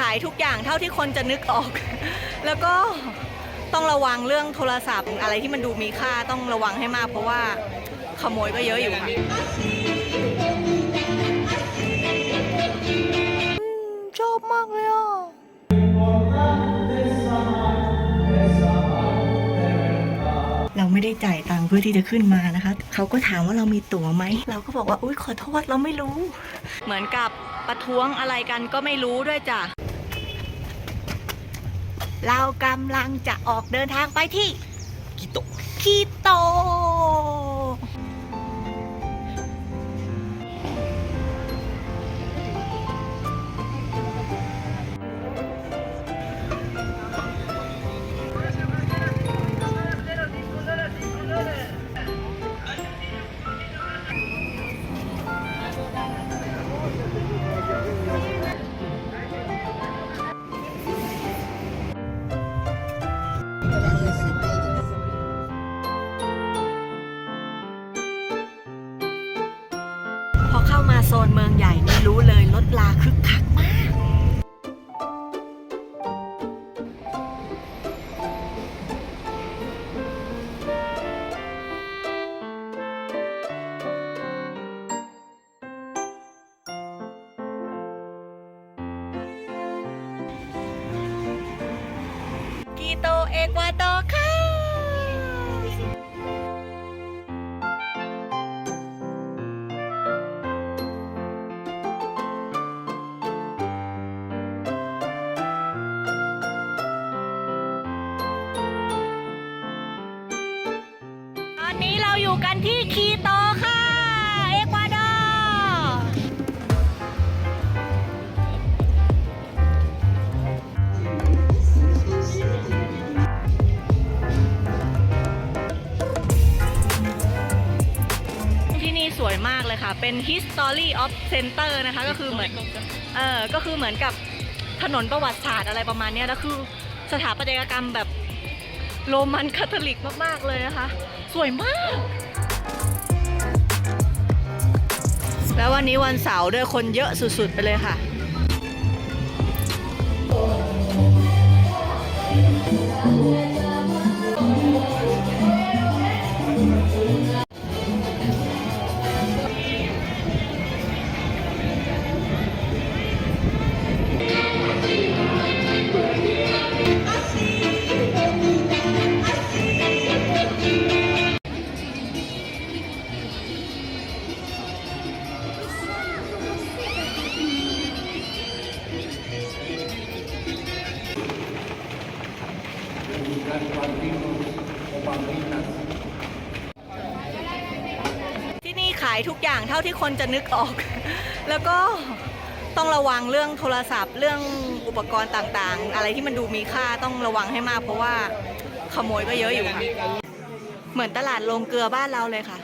ขายทุกอย่างเท่าที่คนจะนึกออก แล้วก็ต้องระวังเรื่องโทรศัพท์ อะไรที่มันดูมีค่าต้องระวังให้มาก เพราะว่าขโมยก็เยอะอยู่ค่ะชอบมากเลยอะเราไม่ได้จ่ายตังค์เพื่อที่จะขึ้นมานะคะ เขาก็ถามว่าเรามีตั๋วไหม เราก็บอกว่า อุ้ยขอโทษเราไม่รู้ เหมือนกับประท้วงอะไรกันก็ไม่รู้ด้วยจ้ะ เรากำลังจะออกเดินทางไปที่กิโตะคีโต นเมืองใหญ่นี่รู้เลยรถลาคึกคักมาก กีโตเอกวาโต อยู่กันที่คีโตค่ะ เอกวาดอร์ที่นี่สวยมากเลยค่ะ เป็น History of Center นะคะ ก็คือเหมือน เออก็คือเหมือนกับถนนประวัติศาสตร์อะไรประมาณเนี้ยแล้วคือสถาปัตยกรรมแบบโรมันคาทอลิกมาก ๆ เลยนะคะ สวยมาก แล้ววันนี้วันเสาร์ด้วยคนเยอะสุดๆไปเลยค่ะ ที่นี่ขายทุกอย่างเท่าที่คนจะนึกออก แล้วก็ต้องระวังเรื่องโทรศัพท์ เรื่องอุปกรณ์ต่างๆ อะไรที่มันดูมีค่าต้องระวังให้มาก เพราะว่าขโมยก็เยอะอยู่ค่ะ เหมือนตลาดโรงเกลือบ้านเราเลยค่ะ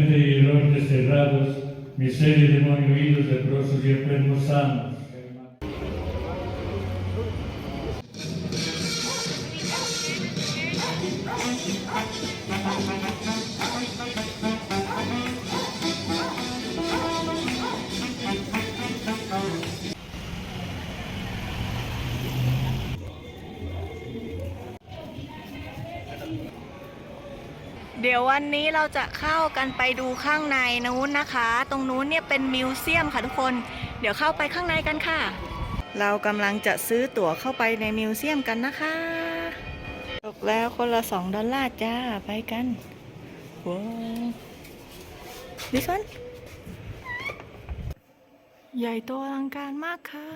Muerte y errores cerrados, miseria y demonio huidos, leprosos y enfermos sanos. เดี๋ยววันนี้เราจะเข้ากันไปดูข้างในนู้นนะคะ ตรงนู้นเนี่ยเป็นมิวเซียมค่ะทุกคน เดี๋ยวเข้าไปข้างในกันค่ะ เรากำลังจะซื้อตั๋วเข้าไปในมิวเซียมกันนะคะตกแล้วคนละสองดอลลาร์จ้า ไปกันว้าวดิฉันใหญ่โตอลังการมากค่ะ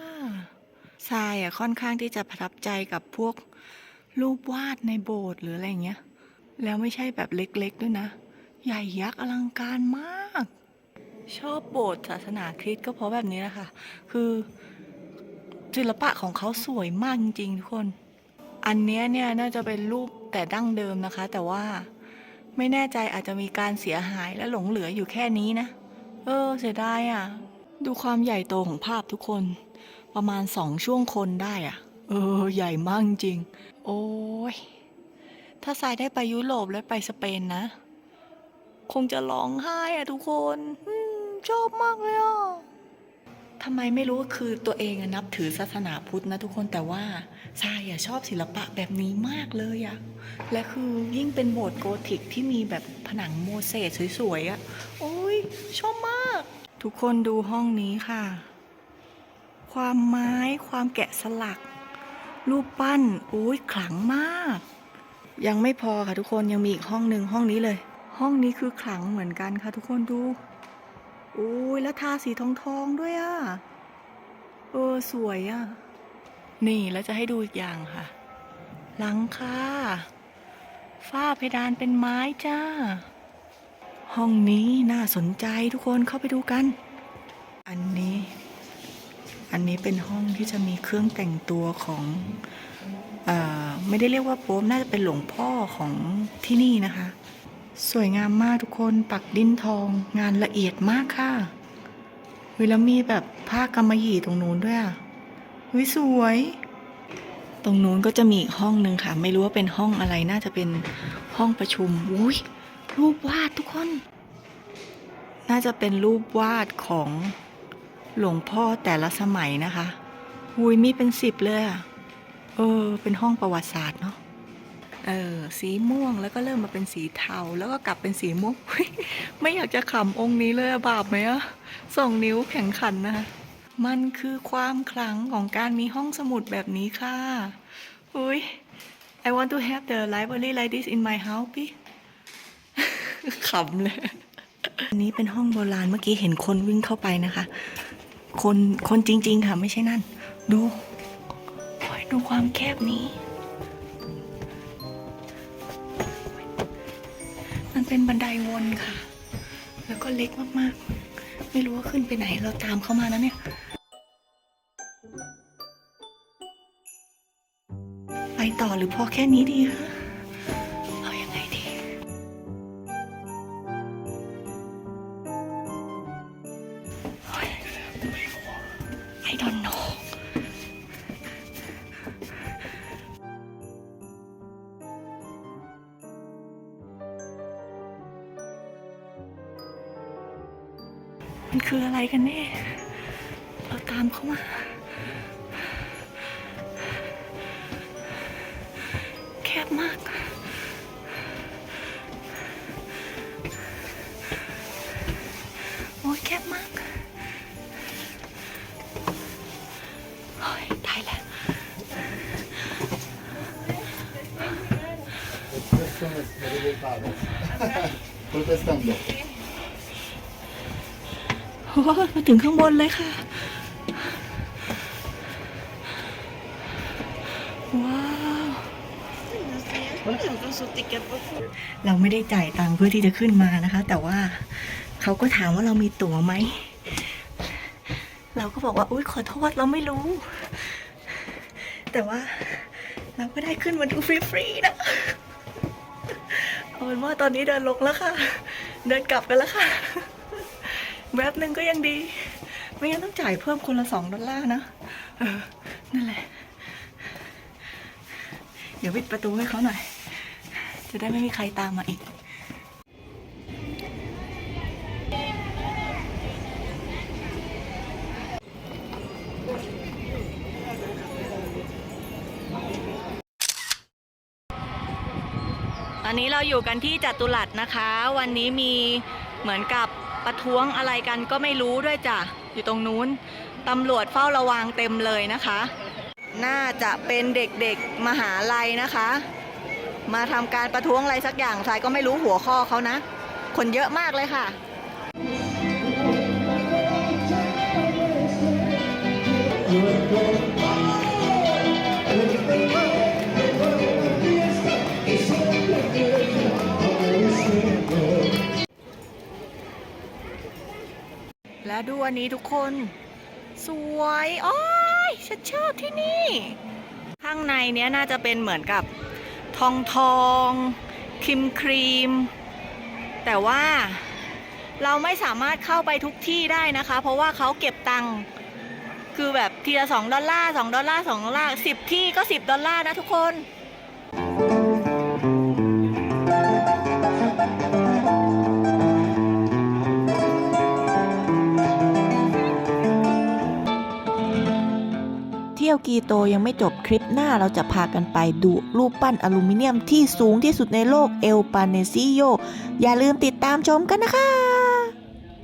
ทรายอะค่อนข้างที่จะประทับใจกับพวกรูปวาดในโบสถ์หรืออะไรเงี้ย แล้วไม่ใช่แบบเล็กๆด้วยนะ ใหญ่ยักษ์อลังการมาก ชอบโบสถ์ศาสนาคริสต์ก็เพราะแบบนี้แหละค่ะ คือศิลปะของเขาสวยมากจริงๆทุกคน อันเนี้ยเนี่ยน่าจะเป็นรูปแต่ดั้งเดิมนะคะ แต่ว่าไม่แน่ใจอาจจะมีการเสียหายและหลงเหลืออยู่แค่นี้นะ เออ เสียดายอะ ดูความใหญ่โตของภาพทุกคน ประมาณสองช่วงคนได้อะ เออ ใหญ่มากจริง โอ้ย ถ้าทรายได้ไปยุโรปและไปสเปนนะ คงจะร้องไห้อะทุกคนอชอบมากเลยอะทำไมไม่รู้คือตัวเองนับถือศาสนาพุทธนะทุกคนแต่ว่าทรายอะชอบศิลปะแบบนี้มากเลยอะและคือยิ่งเป็นโบสถ์โกธิกที่มีแบบผนังโมเสสสวยๆอะโอ้ยชอบมาก ทุกคนดูห้องนี้ค่ะ ความไม้ความแกะสลัก รูปปั้นโอ้ยขลังมาก ยังไม่พอค่ะทุกคนยังมีอีกห้องหนึ่งห้องนี้เลย ห้องนี้คือขลังเหมือนกันค่ะทุกคนดูอุ้ยแล้วทาสีทองทองๆด้วยอะ่ะเออสวยอะ่ะนี่แล้วจะให้ดูอีกอย่างค่ะ หลังคาฝ้าเพดานเป็นไม้จ้า ห้องนี้น่าสนใจทุกคนเข้าไปดูกัน อันนี้ อันนี้เป็นห้องที่จะมีเครื่องแต่งตัวของ ไม่ได้เรียกว่าโป๊มน่าจะเป็นหลวงพ่อของที่นี่นะคะ สวยงามมากทุกคนปักดินทองงานละเอียดมากค่ะเฮ้ยแล้วมีแบบผ้ากำมะหยี่ตรงนู้นด้วยอะเฮ้ยสวย ตรงนู้นก็จะมีอีกห้องหนึ่งค่ะ ไม่รู้ว่าเป็นห้องอะไรน่าจะเป็นห้องประชุมอุ้ยรูปวาดทุกคน น่าจะเป็นรูปวาดของหลวงพ่อแต่ละสมัยนะคะอุ้ยมีเป็นสิบเลยอะ เออ เป็นห้องประวัติศาสตร์เนาะ เออ สีม่วงแล้วก็เริ่มมาเป็นสีเทา แล้วก็กลับเป็นสีม่วง ไม่อยากจะขำองค์นี้เลยอะบาปไหมอะสองนิ้วแข็งขันนะคะมันคือความขลังของการมีห้องสมุดแบบนี้ค่ะอุ้ย I want to have the library like this in my house พี่ขำเลย อันนี้เป็นห้องโบราณเมื่อกี้เห็นคนวิ่งเข้าไปนะคะ คน คนจริง ๆ ค่ะ ไม่ใช่นั่น ดูโอ้ย ดูความแคบนี้ มันเป็นบันไดวนค่ะ แล้วก็เล็กมากๆ ไม่รู้ว่าขึ้นไปไหนเราตามเข้ามานะเนี่ยไปต่อหรือพอแค่นี้ดีคะเอายังไงดี I don't know คืออะไรกันแน่ เราตามเขามา แคบมากโอ้ยแคบมากโอ้ยตายแล้ว Protestando. Protestando. โอ้มาถึงข้างบนเลยค่ะ ว้าว เราไม่ได้จ่ายตังค์เพื่อที่จะขึ้นมานะคะ แต่ว่าเขาก็ถามว่าเรามีตั๋วไหม เราก็บอกว่า อุ้ยขอโทษเราไม่รู้ แต่ว่าเราก็ได้ขึ้นมาดูฟรีๆนะเอาเป็นว่าตอนนี้เดินลงแล้วค่ะ เดินกลับกันแล้วค่ะ แวบหนึ่งก็ยังดี ไม่งั้นต้องจ่ายเพิ่มคนละสองดอลลาร์นะเออนั่นแหละ เดี๋ยวปิดประตูให้เขาหน่อย จะได้ไม่มีใครตามมาอีกตอนนี้เราอยู่กันที่จัตุรัสนะคะ วันนี้มีเหมือนกับ ประท้วงอะไรกันก็ไม่รู้ด้วยจ้ะ อยู่ตรงนู้นตำรวจเฝ้าระวังเต็มเลยนะคะ น่าจะเป็นเด็กๆมหาลัยนะคะ มาทำการประท้วงอะไรสักอย่างทรายก็ไม่รู้หัวข้อเขานะ คนเยอะมากเลยค่ะ แล้วดูอันนี้ทุกคน สวยโอ้ยฉันชอบที่นี่ ข้างในเนี้ยน่าจะเป็นเหมือนกับทองทองครีมครีม แต่ว่าเราไม่สามารถเข้าไปทุกที่ได้นะคะ เพราะว่าเขาเก็บตังค์คือแบบทีละสองดอลลาร์สองดอลลาร์สองดอลลาร์สิบที่ก็สิบดอลลาร์นะทุกคน คีโตยังไม่จบคลิปหน้าเราจะพากันไปดูรูปปั้นอลูมิเนียมที่สูงที่สุดในโลกเอลปาเนซิโย อย่าลืมติดตามชมกันนะคะ